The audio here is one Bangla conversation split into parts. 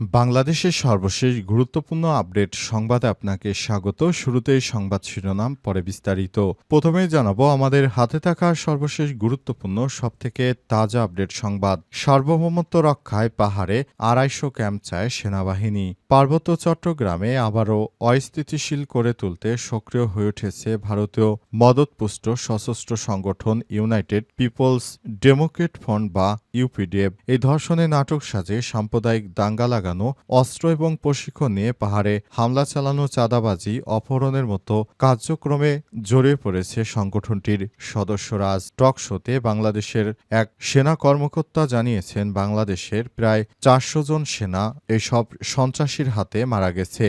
বাংলাদেশের সর্বশেষ গুরুত্বপূর্ণ আপডেট সংবাদে আপনাকে স্বাগত। শুরুতেই সংবাদ শিরোনাম, পরে বিস্তারিত। প্রথমে জানাব, আমাদের হাতে থাকা সর্বশেষ গুরুত্বপূর্ণ, সবথেকে তাজা আপডেট সংবাদ। সার্বভৌমত্ব রক্ষায় পাহাড়ে আড়াইশো ক্যাম্প চায় সেনাবাহিনী। পার্বত্য চট্টগ্রামে আবারও অস্থিতিশীল করে তুলতে সক্রিয় হয়ে উঠেছে ভারতীয় মদতপুষ্ট সশস্ত্র সংগঠন ইউনাইটেড পিপলস ডেমোক্রেট ফ্রন্ট বা ইউপিডিএফ। এই ধর্ষণে নাটক সাজে সাম্প্রদায়িক দাঙ্গা লাগানো অস্ত্র এবং প্রশিক্ষণ নিয়ে পাহাড়ে হামলা চালানো চাঁদাবাজি, অপহরণের মতো কার্যক্রমে জড়িয়ে পড়েছে সংগঠনটির সদস্যরা। আজ টক শোতে বাংলাদেশের এক সেনা কর্মকর্তা জানিয়েছেন, বাংলাদেশের প্রায় চারশো জন সেনা এসব সন্ত্রাসীর হাতে মারা গেছে।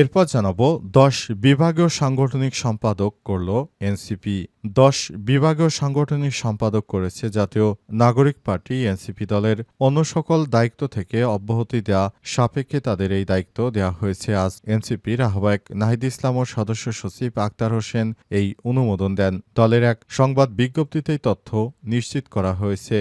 এরপর জানাব দশ বিভাগীয় সাংগঠনিক সম্পাদক করল এনসিপি। দশ বিভাগীয় সাংগঠনিক সম্পাদক করেছে জাতীয় নাগরিক পার্টি এনসিপি দলের অন্য সকল দায়িত্ব থেকে অব্যাহতি দেওয়া সাপেক্ষে তাদের এই দায়িত্ব দেওয়া হয়েছে। আজ এনসিপির আহ্বায়ক নাহিদ ইসলাম ও সদস্য সচিব আক্তার হোসেন এই অনুমোদন দেন। দলের এক সংবাদ বিজ্ঞপ্তিতেই তথ্য নিশ্চিত করা হয়েছে।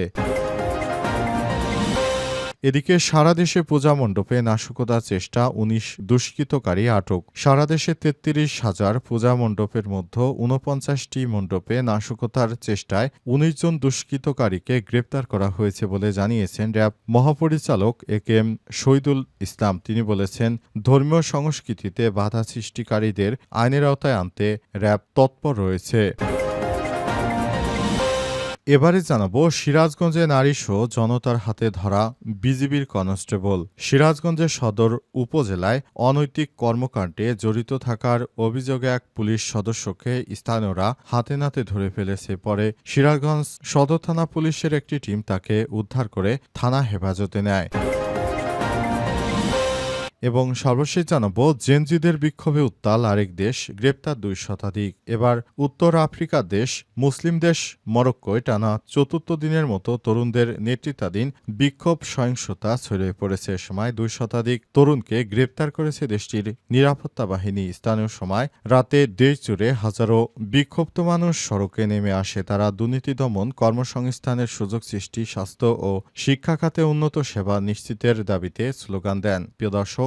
এদিকে সারা দেশে পূজা মণ্ডপে নাশকতার চেষ্টা উনিশ দুষ্কৃতকারী আটক। সারা দেশে তেত্রিশ হাজার পূজা মণ্ডপের মধ্যে ঊনপঞ্চাশটি মণ্ডপে নাশকতার চেষ্টায় উনিশ জন দুষ্কৃতকারীকে গ্রেপ্তার করা হয়েছে বলে জানিয়েছেন র্যাব। মহাপরিচালক এ কে এম শহীদুল ইসলাম। তিনি বলেছেন, ধর্মীয় সংস্কৃতিতে বাধা সৃষ্টিকারীদের আইনের আওতায় আনতে র্যাব তৎপর রয়েছে। এবারে জানাব, সিরাজগঞ্জে নারী সহ জনতার হাতে ধরা বিজিবির কনস্টেবল। সিরাজগঞ্জের সদর উপজেলায় অনৈতিক কর্মকাণ্ডে জড়িত থাকার অভিযোগে এক পুলিশ সদস্যকে স্থানীয়রা হাতে নাতে ধরে ফেলেছে। পরে সিরাজগঞ্জ সদর থানা পুলিশের একটি টিম তাকে উদ্ধার করে থানা হেফাজতে নেয়। এবং সর্বশেষ জানাব, জেনজিদের বিক্ষোভে উত্তাল আরেক দেশ, গ্রেপ্তার দুই শতাধিক। এবার উত্তর আফ্রিকা দেশ, মুসলিম দেশ, মরক্কোয় টানা চতুর্থ দিনের মতো তরুণদের নেতৃত্বাধীন বিক্ষোভ সহিংসতা ছড়িয়ে পড়েছে। এ সময় দুই শতাধিক তরুণকে গ্রেপ্তার করেছে দেশটির নিরাপত্তা বাহিনী। স্থানীয় সময় রাতে দেশ জুড়ে হাজারো বিক্ষুব্ধ মানুষ সড়কে নেমে আসে। তারা দুর্নীতি দমন কর্মসংস্থানের সুযোগ সৃষ্টি, স্বাস্থ্য ও শিক্ষা খাতে উন্নত সেবা নিশ্চিতের দাবিতে স্লোগান দেন। প্রিয় দর্শক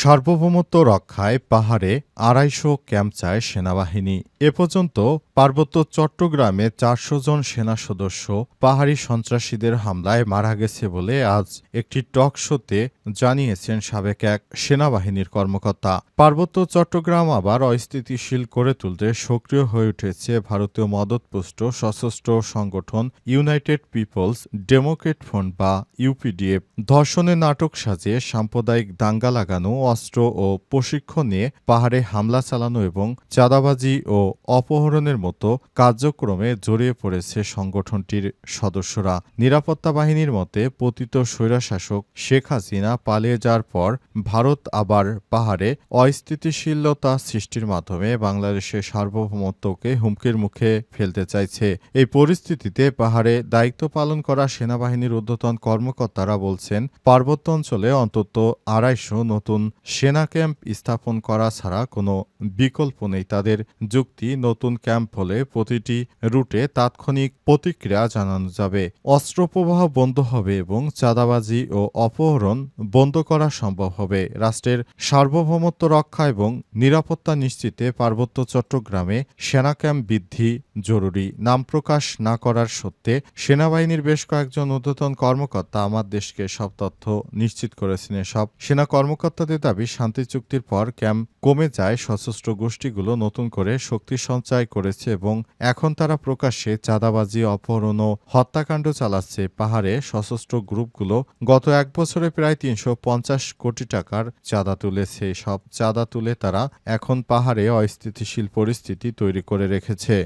সার্বভৌমত্ব রক্ষায় পাহাড়ে আড়াইশো ক্যাম্প চায় সেনাবাহিনী। এ পর্যন্ত পার্বত্য চট্টগ্রামে চারশো জন সেনা সদস্য পাহাড়ি সন্ত্রাসীদের হামলায় মারা গেছে বলে আজ একটি টক শোতে জানিয়েছেন সাবেক এক সেনাবাহিনীর কর্মকর্তা। পার্বত্য চট্টগ্রাম আবার অস্থিতিশীল করে তুলতে সক্রিয় হয়ে উঠেছে ভারতীয় মদতপুষ্ট সশস্ত্র সংগঠন ইউনাইটেড পিপলস ডেমোক্রেট ফ্রন্ট বা ইউপিডিএফ। ধর্ষণের নাটক সাজিয়ে সাম্প্রদায়িক দাঙ্গা লাগানো অস্ত্র ও প্রশিক্ষণ নিয়ে পাহাড়ে হামলা চালানো এবং চাঁদাবাজি ও অপহরণের মতো কার্যক্রমে জড়িয়ে পড়েছে সংগঠনটির সদস্যরা। নিরাপত্তা বাহিনীর মতে, পতিত স্বৈরাশাসক শেখ হাসিনা পালিয়ে যাওয়ার পর ভারত আবার পাহাড়ে অস্থিতিশীলতা সৃষ্টির মাধ্যমে বাংলাদেশের সার্বভৌমত্বকে হুমকির মুখে ফেলতে চাইছে। এই পরিস্থিতিতে পাহাড়ে দায়িত্ব পালন করা সেনাবাহিনীর ঊর্ধ্বতন কর্মকর্তারা বলছেন, পার্বত্য অঞ্চলে অন্তত আড়াইশো নতুন সেনা ক্যাম্প স্থাপন করা ছাড়া কোনো বিকল্প নেই। তাদের যুক্তি নতুন ক্যাম্প হলে প্রতিটি রুটে তাৎক্ষণিক প্রতিক্রিয়া জানানো যাবে। অস্ত্র প্রবাহ বন্ধ হবে এবং চাঁদাবাজি ও অপহরণ বন্ধ করা সম্ভব হবে। রাষ্ট্রের সার্বভৌমত্ব রক্ষা এবং নিরাপত্তা নিশ্চিতে পার্বত্য চট্টগ্রামে সেনা ক্যাম্প বৃদ্ধি জরুরি। নাম প্রকাশ না করার সত্ত্বে সেনাবাহিনীর বেশ কয়েকজন ঊর্ধ্বতন কর্মকর্তা আমার দেশকে সব তথ্য নিশ্চিত করেছেন। সব সেনা কর্মকর্তাদের সরকারের দাবি, শান্তি চুক্তির পর ক্যাম্প কমে যায়, সশস্ত্র গোষ্ঠীগুলো নতুন করে শক্তি সঞ্চয় করেছে এবং এখন তারা প্রকাশ্যে চাঁদাবাজি, অপহরণ ও হত্যাকাণ্ড চালাচ্ছে। পাহাড়ে সশস্ত্র গ্রুপগুলো গত এক বছরে প্রায় তিনশো পঞ্চাশ কোটি টাকার চাঁদা তুলেছে। সব চাঁদা তুলে তারা এখন পাহাড়ে অস্থিতিশীল পরিস্থিতি তৈরি করে রেখেছে।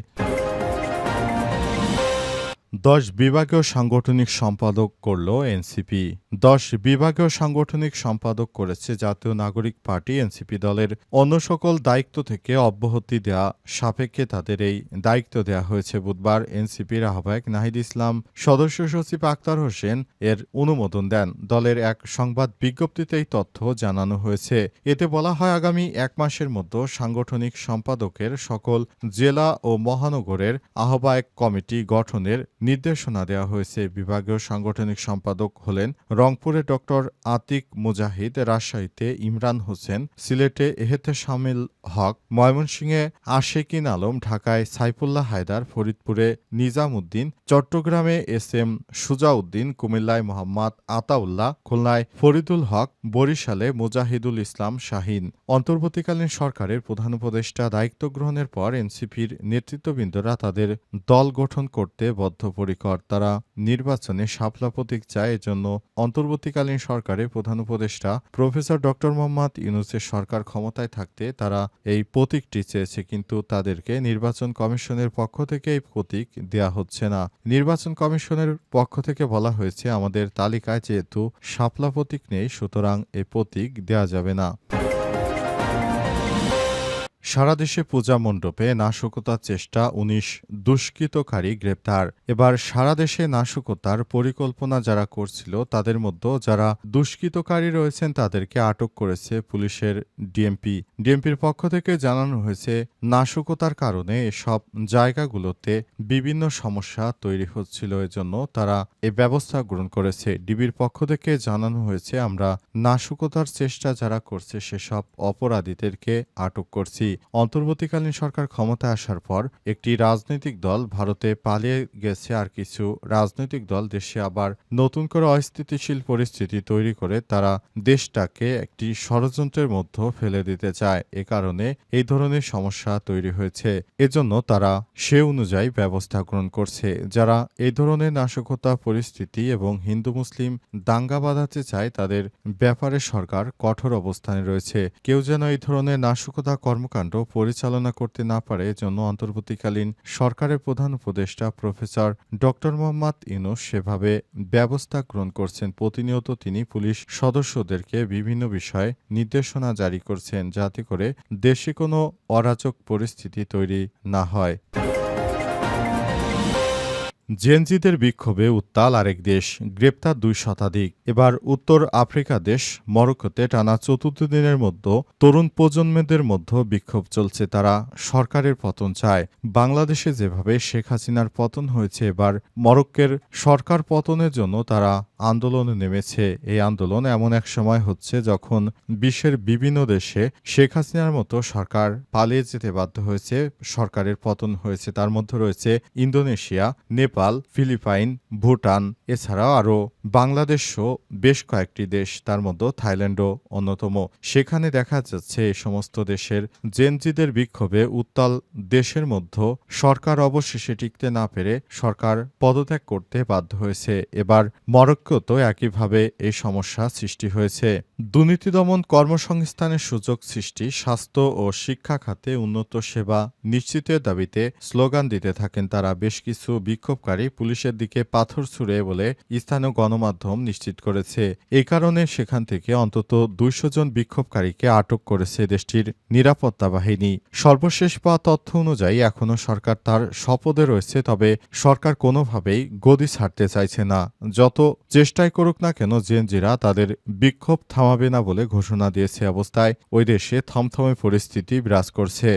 দশ বিভাগীয় সাংগঠনিক সম্পাদক করল এনসিপি। দশ বিভাগীয় সাংগঠনিক সম্পাদক করেছে জাতীয় নাগরিক পার্টি এনসিপি দলের। অন্য সকল দায়িত্ব থেকে অব্যাহতি দেয়া সাপেক্ষে তাদের এই দায়িত্ব দেয়া হয়েছে বুধবার এনসিপির আহ্বায়ক নাহিদ ইসলাম। সদস্য সচিব আক্তার হোসেন এর অনুমোদন দেন। দলের এক সংবাদ বিজ্ঞপ্তিতে এই তথ্য জানানো হয়েছে। এতে বলা হয়, আগামী এক মাসের মধ্যে সাংগঠনিক সম্পাদকের সকল জেলা ও মহানগরের আহ্বায়ক কমিটি গঠনের নির্দেশনা দেওয়া হয়েছে। বিভাগীয় সাংগঠনিক সম্পাদক হলেন রংপুরে ডক্টর আতিক মুজাহিদ, রাজশাহীতে ইমরান হোসেন, সিলেটে এহেতে শামিল হক, ময়মনসিংহে আশেকিন আলম, ঢাকায় সাইফুল্লাহ হায়দার, ফরিদপুরে নিজাম উদ্দিন চট্টগ্রামে এস এম সুজাউদ্দিন, কুমিল্লায় মোহাম্মদ আতাউল্লাহ, খুলনায় ফরিদুল হক, বরিশালে মুজাহিদুল ইসলাম শাহিন। অন্তর্বর্তীকালীন সরকারের প্রধান উপদেষ্টা দায়িত্ব গ্রহণের পর এনসিপির নেতৃত্ববৃন্দরা তাদের দল গঠন করতে বদ্ধপরিকর তারা নির্বাচনে শাপলা প্রতীক চায় এজন্য অন্তর্বর্তীকালীন সরকারের প্রধান উপদেষ্টা প্রফেসর ড. মোহাম্মদ ইউনুসের সরকার ক্ষমতায় থাকতে তারা এই প্রতীকটি চেয়েছে, কিন্তু তাদেরকে নির্বাচন কমিশনের পক্ষ থেকে এই প্রতীক দেয়া হচ্ছে না। নির্বাচন কমিশনের পক্ষ থেকে বলা হয়েছে, আমাদের তালিকায় যেহেতু শাপলা প্রতীক নেই, সুতরাং এই প্রতীক দেয়া যাবে না। সারা দেশে পূজা মণ্ডপে নাশকতার চেষ্টা উনিশ দুষ্কৃতকারী গ্রেপ্তার। এবার সারা দেশে নাশকতার পরিকল্পনা যারা করছিল, তাদের মধ্যে যারা দুষ্কৃতকারী রয়েছেন, তাদেরকে আটক করেছে পুলিশের ডিএমপি। ডিএমপির পক্ষ থেকে জানানো হয়েছে, নাশকতার কারণে এসব জায়গাগুলোতে বিভিন্ন সমস্যা তৈরি হচ্ছিল। এজন্য তারা এ ব্যবস্থা গ্রহণ করেছে। ডিবির পক্ষ থেকে জানানো হয়েছে, আমরা নাশকতার চেষ্টা যারা করছে, সেসব অপরাধীদেরকে আটক করছি। অন্তর্বর্তীকালীন সরকার ক্ষমতায় আসার পর একটি রাজনৈতিক দল ভারতে পালিয়ে গেছে আর কিছু রাজনৈতিক দল দেশে আবার নতুন করে অস্থিতিশীল পরিস্থিতি তৈরি করে তারা দেশটাকে একটি ষড়যন্ত্রের মধ্যে ফেলে দিতে চায়। এ কারণে এই ধরনের সমস্যা তৈরি হয়েছে। এজন্য তারা সে অনুযায়ী ব্যবস্থা গ্রহণ করছে। যারা এই ধরনের নাশকতা পরিস্থিতি এবং হিন্দু মুসলিম দাঙ্গা বাঁধাতে চায়, তাদের ব্যাপারে সরকার কঠোর অবস্থানে রয়েছে। কেউ যেন এই ধরনের নাশকতা কর্মকাণ্ড পরিচালনা করতে না পারে জন্য অন্তর্বর্তীকালীন সরকারের প্রধান উপদেষ্টা প্রফেসর ড মোহাম্মদ ইনুস সেভাবে ব্যবস্থা গ্রহণ করছেন। প্রতিনিয়ত তিনি পুলিশ সদস্যদেরকে বিভিন্ন বিষয়ে নির্দেশনা জারি করছেন যাতে করে দেশে কোনো অরাজক পরিস্থিতি তৈরি না হয়। জেনজিদের বিক্ষোভে উত্তাল আরেক দেশ, গ্রেপ্তার দুই শতাধিক। এবার উত্তর আফ্রিকা দেশ, মরক্কোতে টানা চতুর্থ দিনের মধ্যে তরুণ প্রজন্মদের মধ্যে বিক্ষোভ চলছে। তারা সরকারের পতন চায়। বাংলাদেশে যেভাবে শেখ হাসিনার পতন হয়েছে, এবার মরক্কের সরকার পতনের জন্য তারা আন্দোলনে নেমেছে। এই আন্দোলন এমন এক সময় হচ্ছে যখন বিশ্বের বিভিন্ন দেশে শেখ হাসিনার মতো সরকার পালিয়ে যেতে বাধ্য হয়েছে। সরকারের পতন হয়েছে, তার মধ্যে রয়েছে ইন্দোনেশিয়া, নেপাল, ফিলিপাইন, ভুটান, এছাড়াও আরও বাংলাদেশও বেশ কয়েকটি দেশ, তার মধ্যে থাইল্যান্ডও অন্যতম। সেখানে দেখা যাচ্ছে এই সমস্ত দেশের জেনজিদের বিক্ষোভে উত্তাল দেশের মধ্যে সরকার অবশেষে টিকতে না পেরে সরকার পদত্যাগ করতে বাধ্য হয়েছে। এবার মরক্কোতেও একইভাবে এই সমস্যা সৃষ্টি হয়েছে। দুর্নীতি দমন কর্মসংস্থানের সুযোগ সৃষ্টি, স্বাস্থ্য ও শিক্ষা খাতে উন্নত সেবা নিশ্চিতের দাবিতে স্লোগান দিতে থাকেন তারা। বেশ কিছু বিক্ষোভকারী পুলিশের দিকে পাথর ছুড়ে বলে স্থানীয় গণমাধ্যম নিশ্চিত করেছে। এই কারণে সেখান থেকে অন্তত দুইশো জন বিক্ষোভকারীকে আটক করেছে দেশটির নিরাপত্তা বাহিনী। সর্বশেষ পাওয়া তথ্য অনুযায়ী এখনও সরকার তার শপথে রয়েছে, তবে সরকার কোনোভাবেই গদি ছাড়তে চাইছে না। যত চেষ্টাই করুক না কেন জেনজিরা তাদের বিক্ষোভ থামাবে না বলে ঘোষণা দিয়েছে অবস্থায়। ওই দেশে থমথমে পরিস্থিতি বিরাজ করছে।